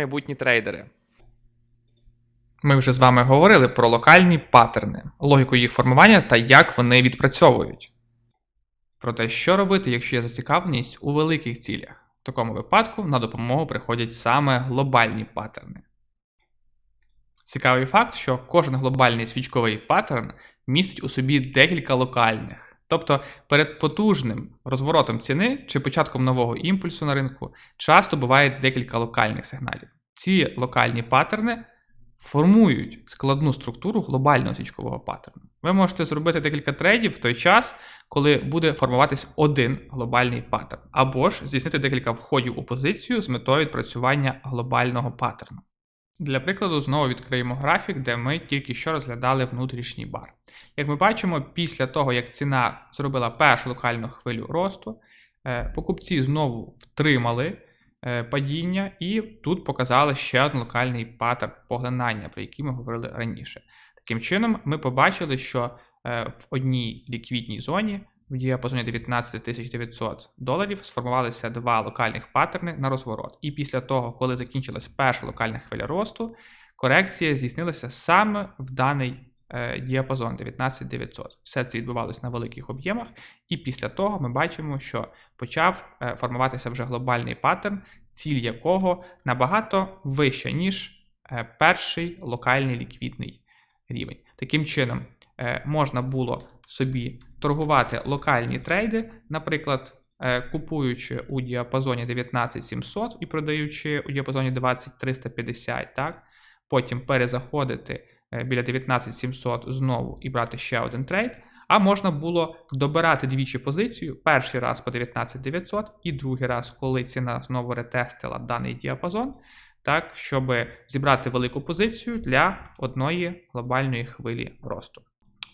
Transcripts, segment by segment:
Майбутні трейдери! Ми вже з вами говорили про локальні паттерни, логіку їх формування та як вони відпрацьовують. Про те, що робити, якщо є зацікавленість у великих цілях. В такому випадку на допомогу приходять саме глобальні паттерни. Цікавий факт, що кожен глобальний свічковий паттерн містить у собі декілька локальних. Тобто перед потужним розворотом ціни чи початком нового імпульсу на ринку часто буває декілька локальних сигналів. Ці локальні паттерни формують складну структуру глобального свічкового паттерну. Ви можете зробити декілька трейдів в той час, коли буде формуватись один глобальний паттерн, або ж здійснити декілька входів у позицію з метою відпрацювання глобального паттерну. Для прикладу, знову відкриємо графік, де ми тільки що розглядали внутрішній бар. Як ми бачимо, після того, як ціна зробила першу локальну хвилю росту, е, покупці знову втримали е, падіння і тут показали ще один локальний паттерн поглинання, про який ми говорили раніше. Таким чином, ми побачили, що е, в одній ліквідній зоні діапазоні 19 900 доларів сформувалися два локальних паттерни на розворот. І після того, коли закінчилась перша локальна хвиля росту, корекція здійснилася саме в даний е, діапазон 19900. Все це відбувалося на великих об'ємах, і після того ми бачимо, що почав е, формуватися вже глобальний паттерн, ціль якого набагато вища, ніж е, перший локальний ліквідний рівень. Таким чином, можна було собі торгувати локальні трейди, наприклад, е, купуючи у діапазоні 19700 і продаючи у діапазоні 20350, так? потім перезаходити е, біля 19700 знову і брати ще один трейд. А можна було добирати двічі позицію: перший раз по 19900 і другий раз, коли ціна знову ретестила даний діапазон, так, щоб зібрати велику позицію для одної глобальної хвилі росту.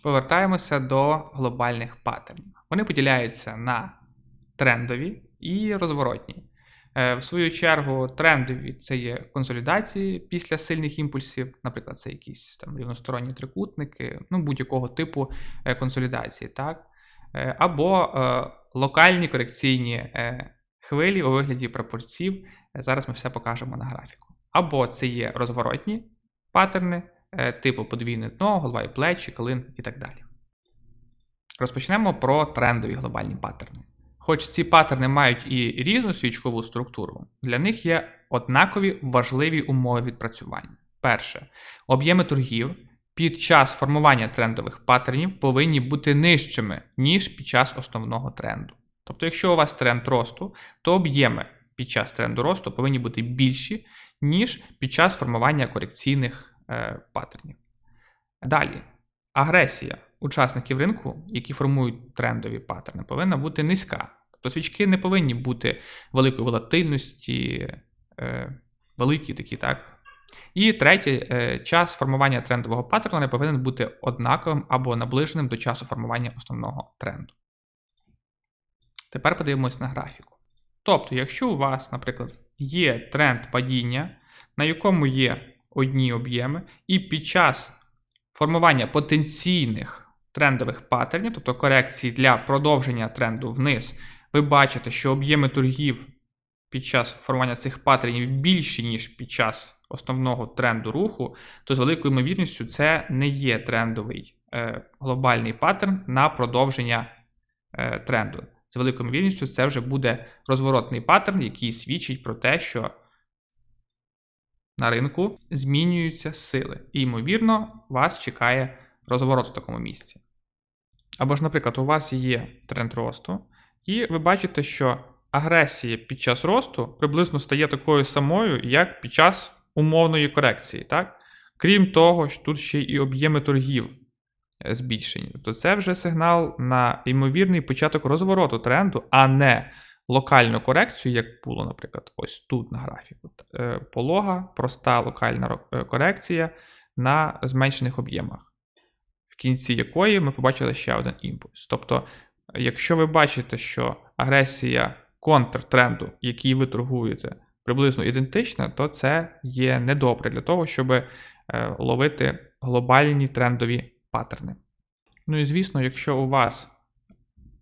Повертаємося до глобальних паттернів. Вони поділяються на трендові і розворотні. Е, В свою чергу, трендові це є консолідації після сильних імпульсів, наприклад, це якісь там рівносторонні трикутники, ну будь-якого типу е, консолідації, так? Е, або локальні корекційні хвилі у вигляді пропорців. Зараз ми все покажемо на графіку. Або це є розворотні паттерни, типу подвійне дно, голова і плечі, клин і так далі. Розпочнемо про трендові глобальні паттерни. Хоч ці паттерни мають і різну свічкову структуру, для них є однакові важливі умови відпрацювання. Перше, об'єми торгів під час формування трендових паттернів повинні бути нижчими, ніж під час основного тренду. Тобто, якщо у вас тренд росту, то об'єми під час тренду росту повинні бути більші, ніж під час формування корекційних е, паттернів. Далі, агресія учасників ринку, які формують трендові паттерни, повинна бути низька. Тобто свічки не повинні бути великої волатильності, е, великі такі, так. І третє, е, час формування трендового паттерну не повинен бути однаковим або наближеним до часу формування основного тренду. Тепер подивимось на графіку. Тобто, якщо у вас, наприклад, є тренд падіння, на якому є одні об'єми, і під час формування потенційних трендових паттернів, тобто корекції для продовження тренду вниз, ви бачите, що об'єми торгів під час формування цих паттернів більші, ніж під час основного тренду руху, то з великою ймовірністю це не є трендовий е, глобальний паттерн на продовження е, тренду. З великою ймовірністю це вже буде розворотний паттерн, який свідчить про те, що на ринку змінюються сили. І, ймовірно, вас чекає розворот в такому місці. Або ж, наприклад, у вас є тренд росту, і ви бачите, що агресія під час росту приблизно стає такою самою, як під час умовної корекції. Так? Крім того, що тут ще і об'єми торгів е, збільшені. Тобто це вже сигнал на ймовірний початок розвороту тренду, а не локальну корекцію, як було, наприклад, ось тут на графіку. Е, Полога, проста локальна е, корекція на зменшених об'ємах, в кінці якої ми побачили ще один імпульс. Тобто, якщо ви бачите, що агресія контртренду, який ви торгуєте, приблизно ідентична, то це є недобре для того, щоб е, ловити глобальні трендові паттерни. Ну і звісно, якщо у вас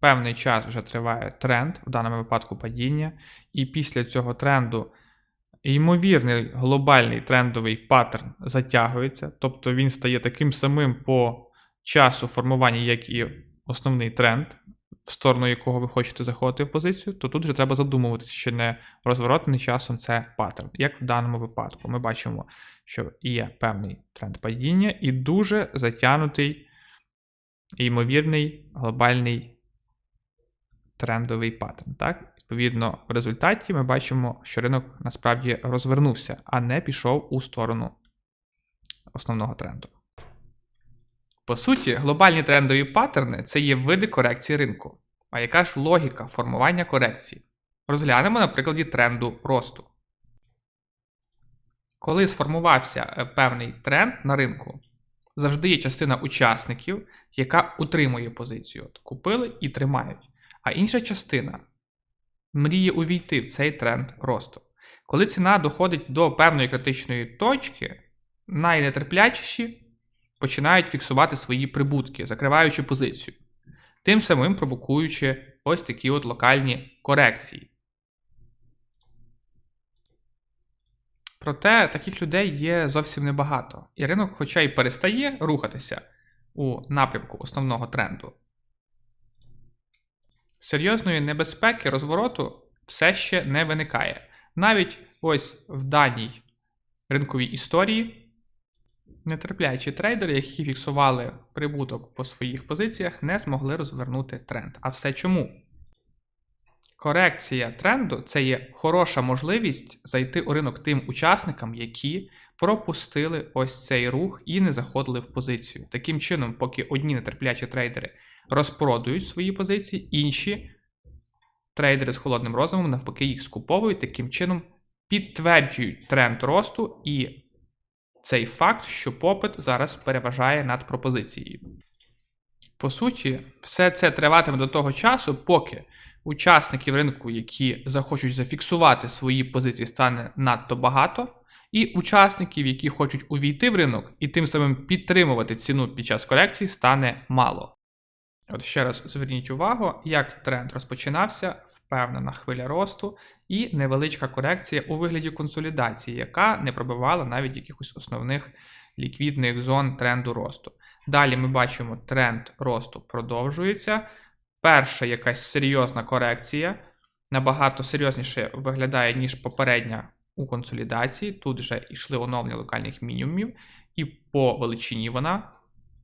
певний час вже триває тренд, в даному випадку падіння, і після цього тренду ймовірний глобальний трендовий паттерн затягується, тобто він стає таким самим по часу формування, як і основний тренд, в сторону якого ви хочете заходити в позицію, то тут вже треба задумуватися, чи не розворотний часом це паттерн. Як в даному випадку, ми бачимо, що є певний тренд падіння і дуже затягнутий ймовірний глобальний трендовий паттерн. Так? Відповідно, в результаті ми бачимо, що ринок насправді розвернувся, а не пішов у сторону основного тренду. По суті, глобальні трендові паттерни це є види корекції ринку. А яка ж логіка формування корекції? Розглянемо на прикладі тренду росту. Коли сформувався е, певний тренд на ринку, завжди є частина учасників, яка утримує позицію. От Купили і тримають. А інша частина мріє увійти в цей тренд росту. Коли ціна доходить до певної критичної точки, найнетерплячіші починають фіксувати свої прибутки, закриваючи позицію, тим самим провокуючи ось такі от локальні корекції. Проте таких людей є зовсім небагато, і ринок, хоча й перестає рухатися у напрямку основного тренду, серйозної небезпеки розвороту все ще не виникає. Навіть ось в даній ринковій історії нетерплячі трейдери, які фіксували прибуток по своїх позиціях, не змогли розвернути тренд. А все чому? Корекція тренду це є хороша можливість зайти у ринок тим учасникам, які пропустили ось цей рух і не заходили в позицію. Таким чином, поки одні нетерплячі трейдери розпродують свої позиції, інші трейдери з холодним розумом навпаки їх скуповують, таким чином підтверджують тренд росту і цей факт, що попит зараз переважає над пропозицією. По суті, все це триватиме до того часу, поки учасників ринку, які захочуть зафіксувати свої позиції, стане надто багато, і учасників, які хочуть увійти в ринок і тим самим підтримувати ціну під час корекції, стане мало. От ще раз зверніть увагу, як тренд розпочинався, впевнена хвиля росту і невеличка корекція у вигляді консолідації, яка не пробивала навіть якихось основних ліквідних зон тренду росту. Далі ми бачимо, тренд росту продовжується. Перша якась серйозна корекція, набагато серйозніше виглядає, ніж попередня у консолідації. Тут вже йшли оновлення локальних мінімумів, і по величині вона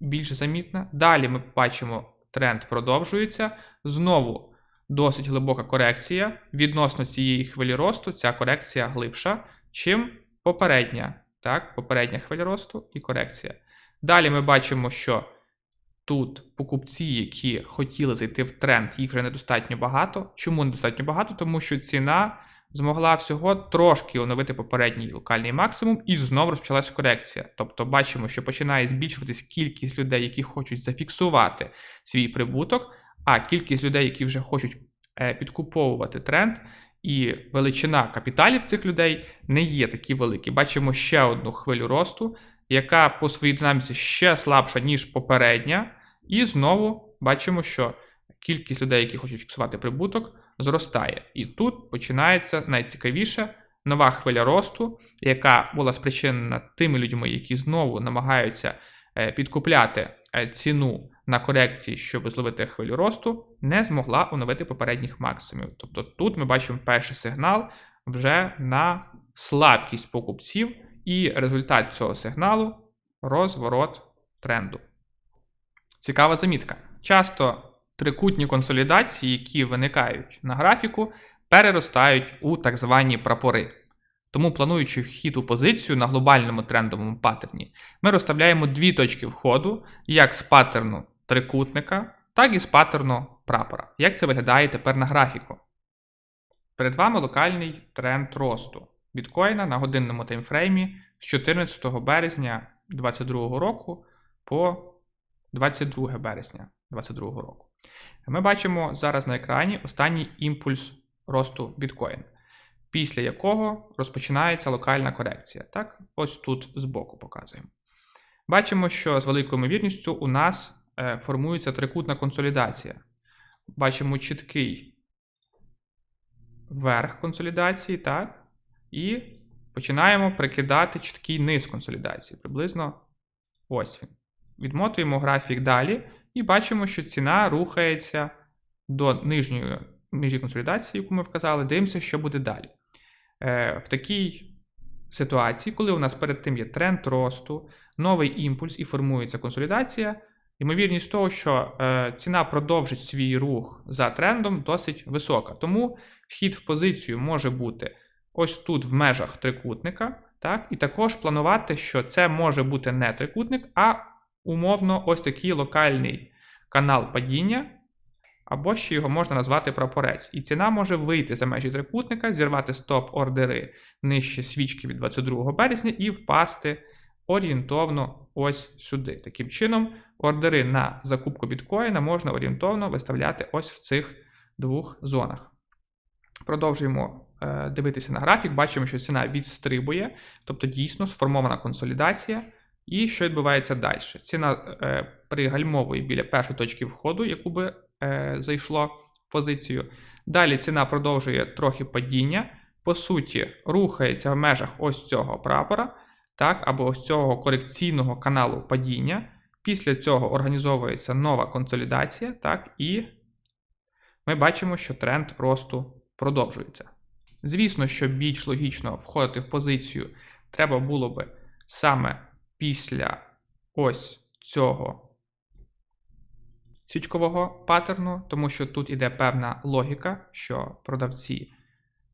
більш замітна. Далі ми бачимо тренд продовжується. Знову досить глибока корекція. Відносно цієї хвилі росту, ця корекція глибша, чим попередня. Так, Попередня хвиля росту і корекція. Далі ми бачимо, що тут покупці, які хотіли зайти в тренд, їх вже недостатньо багато. Чому недостатньо багато? Тому що ціна змогла всього трошки оновити попередній локальний максимум, і знову розпочалась корекція. Тобто бачимо, що починає збільшуватись кількість людей, які хочуть зафіксувати свій прибуток, а кількість людей, які вже хочуть е, підкуповувати тренд. І величина капіталів цих людей не є такі великі. Бачимо ще одну хвилю росту, яка по своїй динаміці ще слабша, ніж попередня. І знову бачимо, що кількість людей, які хочуть фіксувати прибуток, зростає. І тут починається найцікавіше нова хвиля росту, яка була спричинена тими людьми, які знову намагаються е, підкупляти е, ціну на корекції, щоб зловити хвилю росту, не змогла оновити попередніх максимумів. Тобто тут ми бачимо перший сигнал вже на слабкість покупців, і результат цього сигналу розворот тренду. Цікава замітка. Часто трикутні консолідації, які виникають на графіку, переростають у так звані прапори. Тому, плануючи вхід у позицію на глобальному трендовому паттерні, ми розставляємо дві точки входу, як з паттерну трикутника, так і з паттерну прапора. Як це виглядає тепер на графіку? Перед вами локальний тренд росту біткоїна на годинному таймфреймі з 14 березня 2022 року по 22 березня 2022 року. Ми бачимо зараз на екрані останній імпульс росту біткоін, після якого розпочинається локальна корекція. Так, Ось тут збоку показуємо. Бачимо, що з великою ймовірністю у нас е, формується трикутна консолідація. Бачимо чіткий верх консолідації, так, і починаємо прикидати чіткий низ консолідації. Приблизно ось він. Відмотуємо графік далі і бачимо, що ціна рухається до нижньої межі консолідації, яку ми вказали. Дивимося, що буде далі. Е, В такій ситуації, коли у нас перед тим є тренд росту, новий імпульс і формується консолідація, ймовірність того, що е, ціна продовжить свій рух за трендом, досить висока. Тому вхід в позицію може бути ось тут в межах трикутника. Так? І також планувати, що це може бути не трикутник, а умовно ось такий локальний канал падіння, або ще його можна назвати прапорець. І ціна може вийти за межі трикутника, зірвати стоп-ордери нижче свічки від 22 березня і впасти орієнтовно ось сюди. Таким чином, ордери на закупку біткоїна можна орієнтовно виставляти ось в цих двох зонах. Продовжуємо е, дивитися на графік, бачимо, що ціна відстрибує, тобто дійсно сформована консолідація. І що відбувається далі? Ціна е, пригальмовує біля першої точки входу, яку би е, зайшло в позицію. Далі ціна продовжує трохи падіння, по суті, рухається в межах ось цього прапора, так, або ось цього корекційного каналу падіння. Після цього організовується нова консолідація, так, і ми бачимо, що тренд росту продовжується. Звісно, що більш логічно входити в позицію треба було би саме після ось цього свічкового паттерну, тому що тут іде певна логіка, що продавці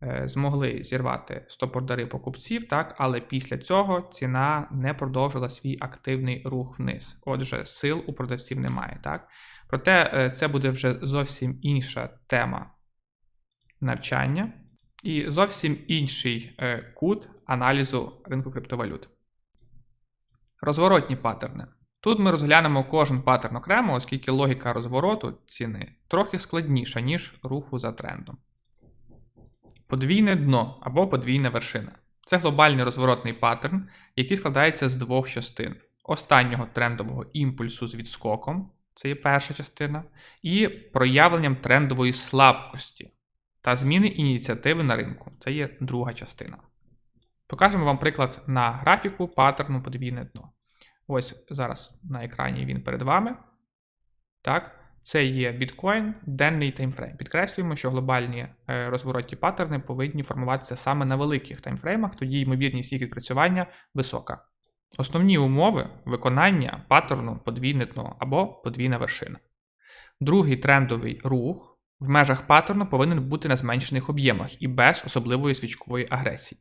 е, змогли зірвати стоп-ордери покупців, так, але після цього ціна не продовжила свій активний рух вниз. Отже, сил у продавців немає. Так? Проте е, це буде вже зовсім інша тема навчання і зовсім інший е, кут аналізу ринку криптовалют. Розворотні паттерни. Тут ми розглянемо кожен паттерн окремо, оскільки логіка розвороту ціни трохи складніша, ніж руху за трендом. Подвійне дно або подвійна вершина. Це глобальний розворотний паттерн, який складається з двох частин: останнього трендового імпульсу з відскоком, це є перша частина, і проявленням трендової слабкості та зміни ініціативи на ринку це є друга частина. Покажемо вам приклад на графіку паттерну подвійне дно. Ось зараз на екрані він перед вами. Так, Це є біткоін, денний таймфрейм. Підкреслюємо, що глобальні е, розворотні паттерни повинні формуватися саме на великих таймфреймах, тоді ймовірність їх відпрацювання висока. Основні умови виконання паттерну подвійне дно або подвійна вершина. Другий трендовий рух в межах паттерну повинен бути на зменшених об'ємах і без особливої свічкової агресії.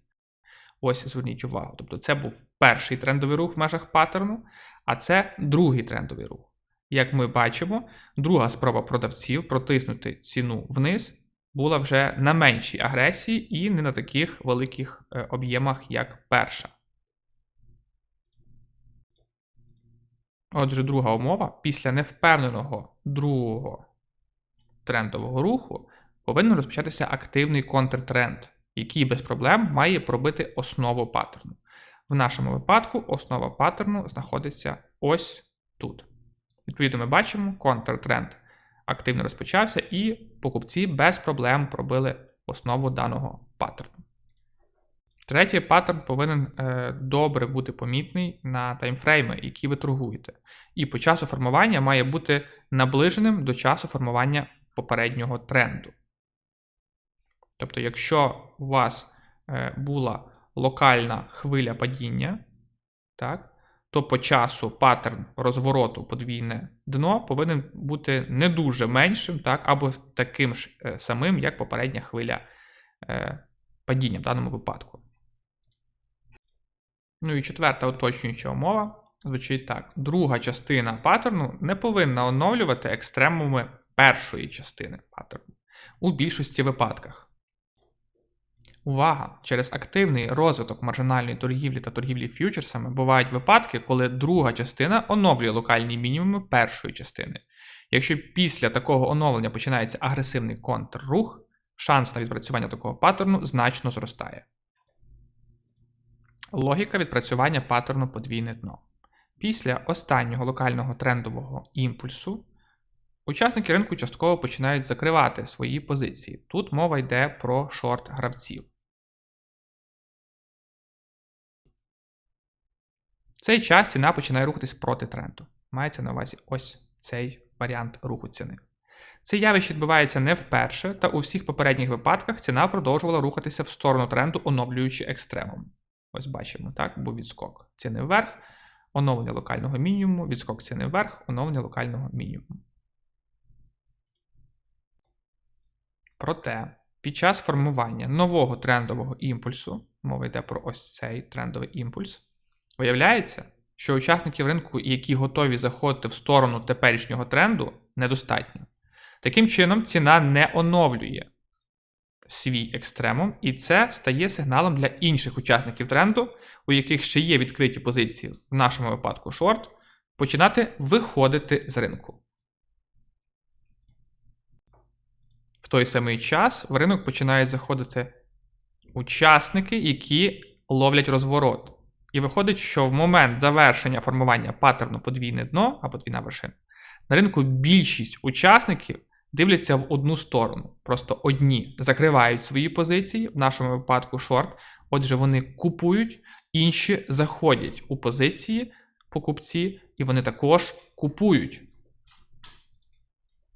Ось зверніть увагу. Тобто це був перший трендовий рух в межах паттерну, а це другий трендовий рух. Як ми бачимо, друга спроба продавців протиснути ціну вниз була вже на меншій агресії і не на таких великих е, об'ємах, як перша. Отже, друга умова після невпевненого другого трендового руху повинен розпочатися активний контртренд який без проблем має пробити основу паттерну. В нашому випадку основа паттерну знаходиться ось тут. Відповідно, ми бачимо, контртренд активно розпочався, і покупці без проблем пробили основу даного паттерну. Третій паттерн повинен е, добре бути помітний на таймфрейми, які ви торгуєте. І по часу формування має бути наближеним до часу формування попереднього тренду. Тобто, якщо у вас е, була локальна хвиля падіння, так, то по часу паттерн розвороту подвійне дно повинен бути не дуже меншим, так, або таким ж е, самим, як попередня хвиля е, падіння в даному випадку. Ну і четверта уточнююча умова звучить так: друга частина паттерну не повинна оновлювати екстремуми першої частини паттерну у більшості випадках. Увага! Через активний розвиток маржинальної торгівлі та торгівлі ф'ючерсами бувають випадки, коли друга частина оновлює локальні мінімуми першої частини. Якщо після такого оновлення починається агресивний контррух, шанс на відпрацювання такого паттерну значно зростає. Логіка відпрацювання паттерну подвійне дно. Після останнього локального трендового імпульсу учасники ринку частково починають закривати свої позиції. Тут мова йде про шорт гравців. Цей час ціна починає рухатись проти тренду. Мається на увазі ось цей варіант руху ціни. Це явище відбувається не вперше, та у всіх попередніх випадках ціна продовжувала рухатися в сторону тренду, оновлюючи екстремум. Ось бачимо, так, був відскок ціни вверх, оновлення локального мінімуму, відскок ціни вверх, оновлення локального мінімуму. Проте, під час формування нового трендового імпульсу, мова йде про ось цей трендовий імпульс, виявляється, що учасників ринку, які готові заходити в сторону теперішнього тренду, недостатньо. Таким чином, ціна не оновлює свій екстремум, і це стає сигналом для інших учасників тренду, у яких ще є відкриті позиції, в нашому випадку шорт, починати виходити з ринку. В той самий час в ринок починають заходити учасники, які ловлять розворот. І виходить, що в момент завершення формування паттерну подвійне дно або подвійна вершина, на ринку більшість учасників дивляться в одну сторону. Просто одні закривають свої позиції, в нашому випадку шорт. Отже, вони купують, інші заходять у позиції покупці, і вони також купують.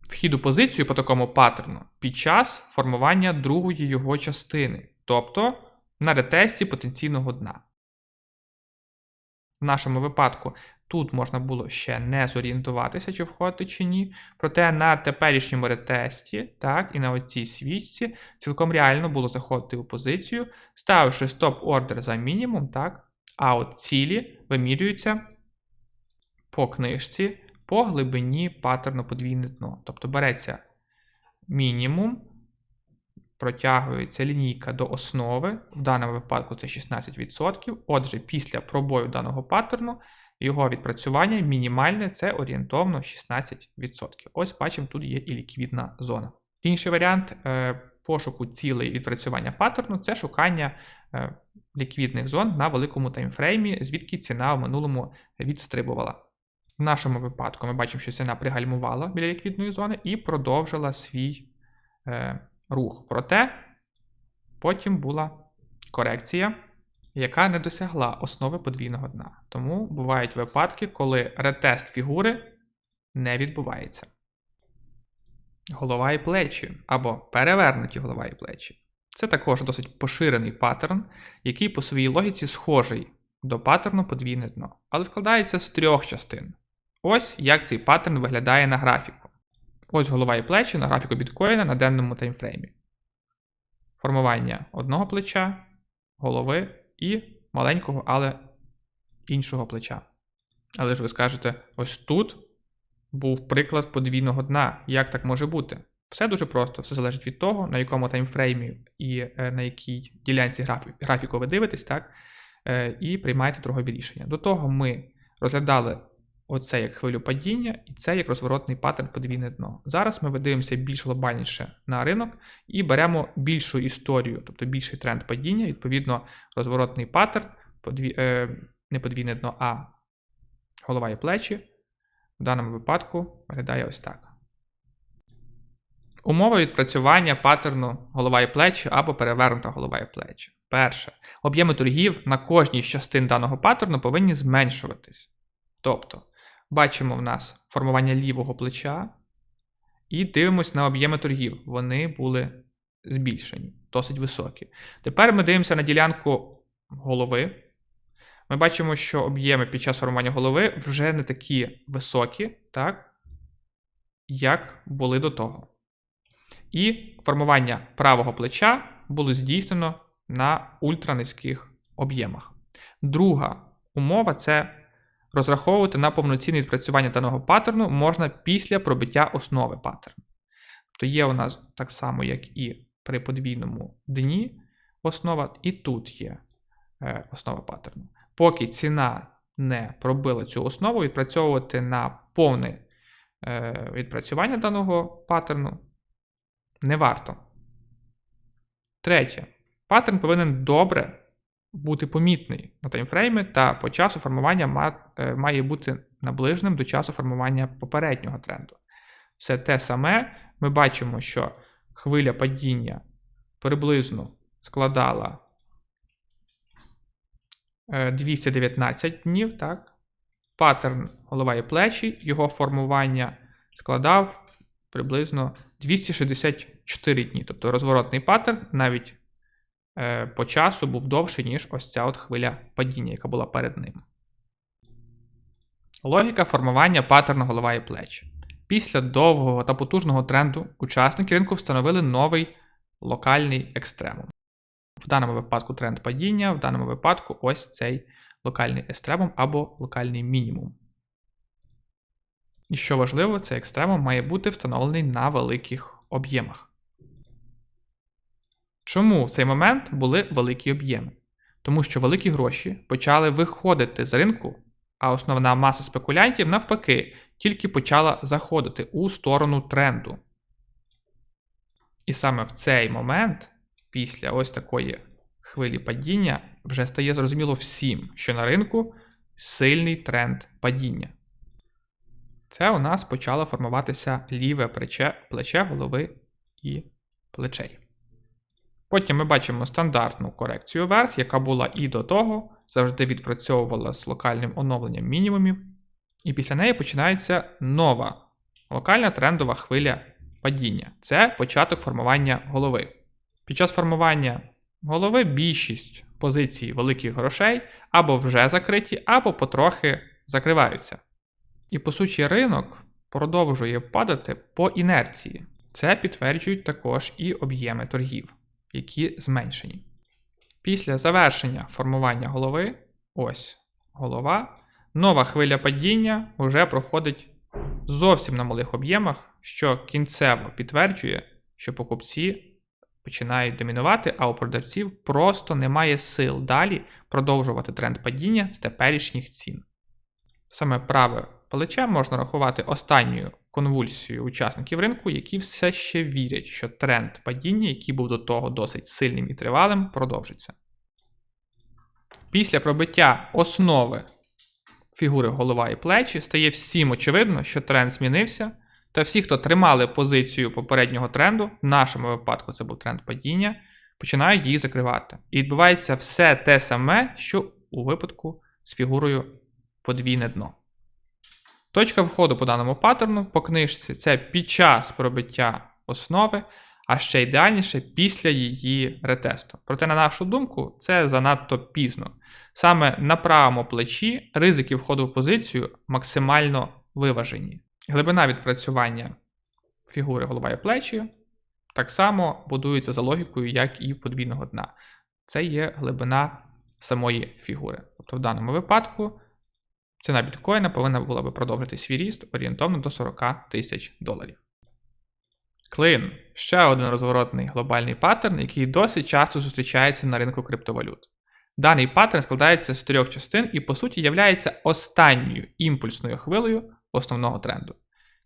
Вхід у позицію по такому паттерну під час формування другої його частини, тобто на ретесті потенційного дна. В нашому випадку тут можна було ще не зорієнтуватися, чи входити чи ні. Проте на теперішньому ретесті, так, і на оцій свічці цілком реально було заходити у позицію, ставивши стоп-ордер за мінімум, так, а от цілі вимірюються по книжці по глибині паттерну подвійне дно. Тобто береться мінімум, протягується лінійка до основи, в даному випадку це 16%. Отже, після пробою даного паттерну його відпрацювання мінімальне це орієнтовно 16%. Ось бачимо, тут є і ліквідна зона. Інший варіант е, пошуку цілей відпрацювання паттерну це шукання е, ліквідних зон на великому таймфреймі, звідки ціна в минулому відстрибувала. В нашому випадку ми бачимо, що ціна пригальмувала біля ліквідної зони і продовжила свій е, рух. Проте потім була корекція, яка не досягла основи подвійного дна. Тому бувають випадки, коли ретест фігури не відбувається. Голова і плечі або перевернуті голова і плечі. Це також досить поширений паттерн, який по своїй логіці схожий до паттерну подвійне дно, але складається з трьох частин. Ось як цей паттерн виглядає на графіку. Ось голова і плечі на графіку біткоїна на денному таймфреймі. Формування одного плеча, голови і маленького, але іншого плеча. Але ж ви скажете, ось тут був приклад подвійного дна. Як так може бути? Все дуже просто, все залежить від того, на якому таймфреймі і е, на якій ділянці графіку ви дивитесь, так? Е, і приймаєте торгові рішення. До того ми розглядали Оце як хвилю падіння, і це як розворотний паттерн подвійне дно. Зараз ми видивимося більш глобальніше на ринок і беремо більшу історію, тобто більший тренд падіння, відповідно, розворотний паттерн, подві... е, не подвійне дно, а голова і плечі. В даному випадку виглядає ось так. Умова відпрацювання паттерну голова і плечі або перевернута голова і плечі. Перше. Об'єми торгів на кожній з частин даного паттерну повинні зменшуватись. Тобто. Бачимо в нас формування лівого плеча. І дивимося на об'єми торгів. Вони були збільшені, досить високі. Тепер ми дивимося на ділянку голови. Ми бачимо, що об'єми під час формування голови вже не такі високі, так, як були до того. І формування правого плеча було здійснено на ультранизьких об'ємах. Друга умова це Розраховувати на повноцінне відпрацювання даного паттерну можна після пробиття основи паттерну. Тобто є у нас так само, як і при подвійному дні основа, і тут є е, основа паттерну. Поки ціна не пробила цю основу, відпрацьовувати на повне е, відпрацювання даного паттерну не варто. Третє. Паттерн повинен добре бути помітний на таймфреймі, та по часу формування е, має бути наближеним до часу формування попереднього тренду. Це те саме. Ми бачимо, що хвиля падіння приблизно складала е, 219 днів, так? Паттерн голова і плечі, його формування складав приблизно 264 дні. Тобто розворотний паттерн навіть е, по часу був довший, ніж ось ця от хвиля падіння, яка була перед ним. Логіка формування паттерну голова і плечі. Після довгого та потужного тренду учасники ринку встановили новий локальний екстремум. В даному випадку тренд падіння, в даному випадку ось цей локальний екстремум або локальний мінімум. І що важливо, цей екстремум має бути встановлений на великих об'ємах. Чому в цей момент були великі об'єми? Тому що великі гроші почали виходити з ринку, а основна маса спекулянтів, навпаки, тільки почала заходити у сторону тренду. І саме в цей момент, після ось такої хвилі падіння, вже стає зрозуміло всім, що на ринку сильний тренд падіння. Це у нас почало формуватися ліве плече, плече голови і плечей. Потім ми бачимо стандартну корекцію вверх, яка була і до того, завжди відпрацьовувала з локальним оновленням мінімумів. І після неї починається нова локальна трендова хвиля падіння. Це початок формування голови. Під час формування голови більшість позицій великих грошей або вже закриті, або потрохи закриваються. І по суті, ринок продовжує падати по інерції. Це підтверджують також і об'єми торгів, які зменшені. Після завершення формування голови, ось голова, нова хвиля падіння вже проходить зовсім на малих об'ємах, що кінцево підтверджує, що покупці починають домінувати, а у продавців просто немає сил далі продовжувати тренд падіння з теперішніх цін. Саме праве плече можна рахувати останньою конвульсією учасників ринку, які все ще вірять, що тренд падіння, який був до того досить сильним і тривалим, продовжиться. Після пробиття основи фігури голова і плечі стає всім очевидно, що тренд змінився, та всі, хто тримали позицію попереднього тренду, в нашому випадку це був тренд падіння, починають її закривати. І відбувається все те саме, що у випадку з фігурою подвійне дно. Точка входу по даному паттерну по книжці це під час пробиття основи, а ще ідеальніше після її ретесту. Проте, на нашу думку, це занадто пізно. Саме на правому плечі ризики входу в позицію максимально виважені. Глибина відпрацювання фігури голова і плечі так само будується за логікою, як і подвійного дна. Це є глибина самої фігури. Тобто в даному випадку ціна біткоїна повинна була би продовжити свій ріст орієнтовно до 40 тисяч доларів. Клин ще один розворотний глобальний паттерн, який досить часто зустрічається на ринку криптовалют. Даний паттерн складається з трьох частин і, по суті, являється останньою імпульсною хвилею основного тренду.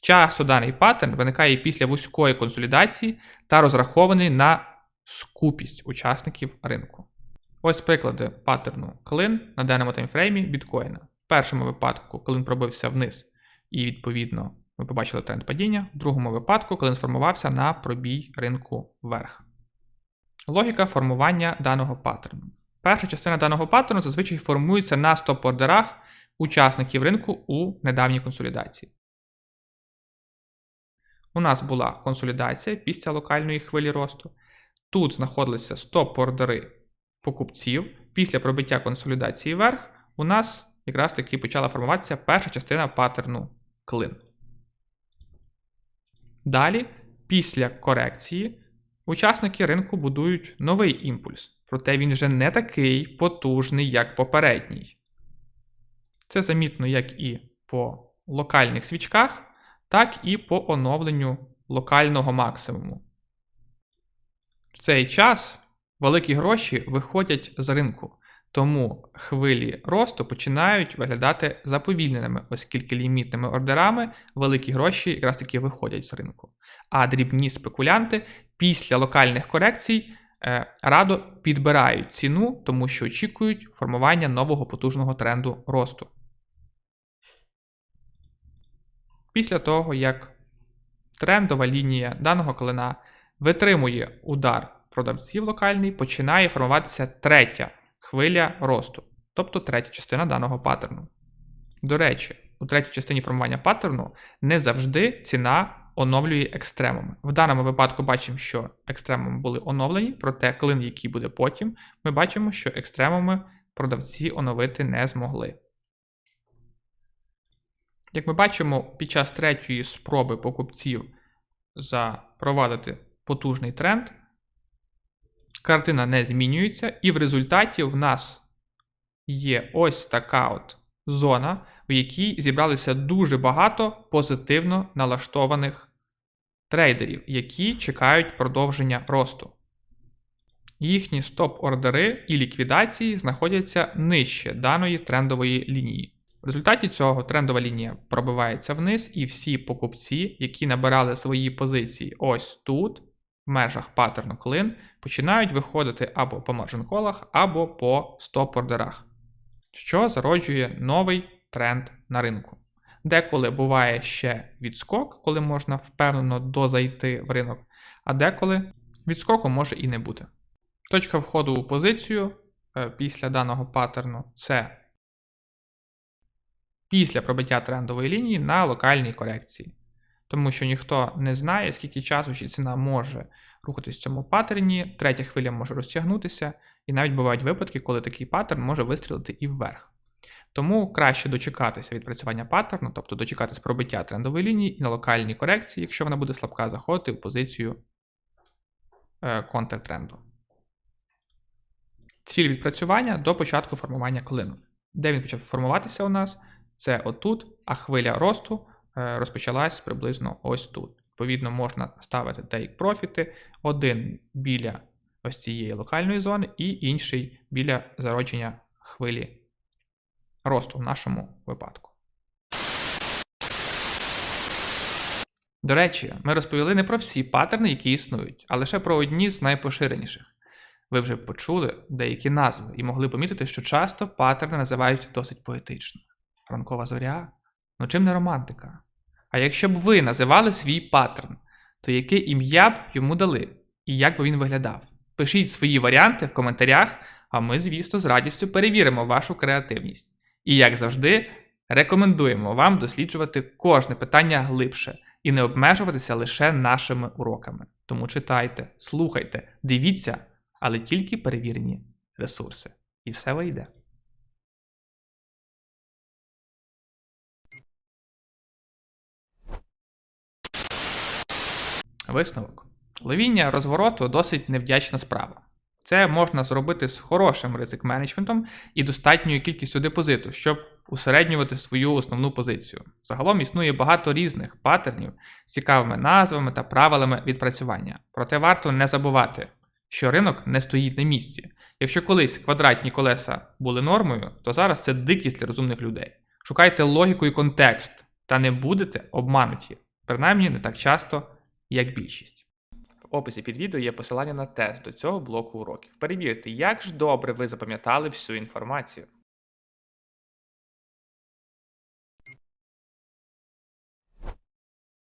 Часто даний паттерн виникає після вузької консолідації та розрахований на скупість учасників ринку. Ось приклади паттерну клин на даному таймфреймі біткоїна. Першому випадку клин пробився вниз і, відповідно, ми побачили тренд падіння. В другому випадку клин сформувався на пробій ринку вверх. Логіка формування даного паттерну. Перша частина даного паттерну зазвичай формується на стоп-ордерах учасників ринку у недавній консолідації. У нас була консолідація після локальної хвилі росту. Тут знаходилися стоп-ордери покупців. Після пробиття консолідації вверх у нас якраз таки почала формуватися перша частина паттерну клин. Далі, після корекції, учасники ринку будують новий імпульс, проте він вже не такий потужний, як попередній. Це замітно як і по локальних свічках, так і по оновленню локального максимуму. В цей час великі гроші виходять з ринку, тому хвилі росту починають виглядати заповільненими, оскільки лімітними ордерами великі гроші якраз таки виходять з ринку. А дрібні спекулянти після локальних корекцій е, радо підбирають ціну, тому що очікують формування нового потужного тренду росту. Після того, як трендова лінія даного клина витримує удар продавців локальний, починає формуватися третя хвиля росту. тобто третя частина даного паттерну. До речі, у третій частині формування паттерну не завжди ціна оновлює екстремуми. В даному випадку бачимо, що екстремуми були оновлені, проте клин, який буде потім, ми бачимо, що екстремуми продавці оновити не змогли. Як ми бачимо, під час третьої спроби покупців запровадити потужний тренд, картина не змінюється, і в результаті в нас є ось така от зона, в якій зібралися дуже багато позитивно налаштованих трейдерів, які чекають продовження росту. Їхні стоп-ордери і ліквідації знаходяться нижче даної трендової лінії. В результаті цього трендова лінія пробивається вниз, і всі покупці, які набирали свої позиції ось тут, межах паттерну клин, починають виходити або по маржин-колах, або по стоп-ордерах, що зароджує новий тренд на ринку. Деколи буває ще відскок, коли можна впевнено дозайти в ринок, а деколи відскоку може і не бути. Точка входу у позицію е, після даного паттерну це після пробиття трендової лінії на локальній корекції. Тому що ніхто не знає, скільки часу ще ціна може рухатись в цьому паттерні, третя хвиля може розтягнутися, і навіть бувають випадки, коли такий паттерн може вистрілити і вверх. Тому краще дочекатися відпрацювання паттерну, тобто дочекатися пробиття трендової лінії і на локальній корекції, якщо вона буде слабка, заходити в позицію е, контртренду. Ціль відпрацювання до початку формування клину. Де він почав формуватися у нас? Це отут, а хвиля росту розпочалась приблизно ось тут. Відповідно, можна ставити take профіти, один біля ось цієї локальної зони, і інший біля зародження хвилі росту в нашому випадку. До речі, ми розповіли не про всі паттерни, які існують, а лише про одні з найпоширеніших. Ви вже почули деякі назви і могли помітити, що часто паттерни називають досить поетично. Ранкова зоря? Ну чим не романтика? А якщо б ви називали свій паттерн, то яке ім'я б йому дали і як би він виглядав? Пишіть свої варіанти в коментарях, а ми, звісно, з радістю перевіримо вашу креативність. І, як завжди, рекомендуємо вам досліджувати кожне питання глибше і не обмежуватися лише нашими уроками. Тому читайте, слухайте, дивіться, але тільки перевірені ресурси. І все вийде. Висновок. Ловіння розвороту досить невдячна справа. Це можна зробити з хорошим ризик менеджментом і достатньою кількістю депозиту, щоб усереднювати свою основну позицію. Загалом існує багато різних паттернів з цікавими назвами та правилами відпрацювання. Проте варто не забувати, що ринок не стоїть на місці. Якщо колись квадратні колеса були нормою, то зараз це дикість для розумних людей. Шукайте логіку і контекст, та не будете обмануті, принаймні не так часто, як більшість. В описі під відео є посилання на тест до цього блоку уроків. Перевірте, як ж добре ви запам'ятали всю інформацію.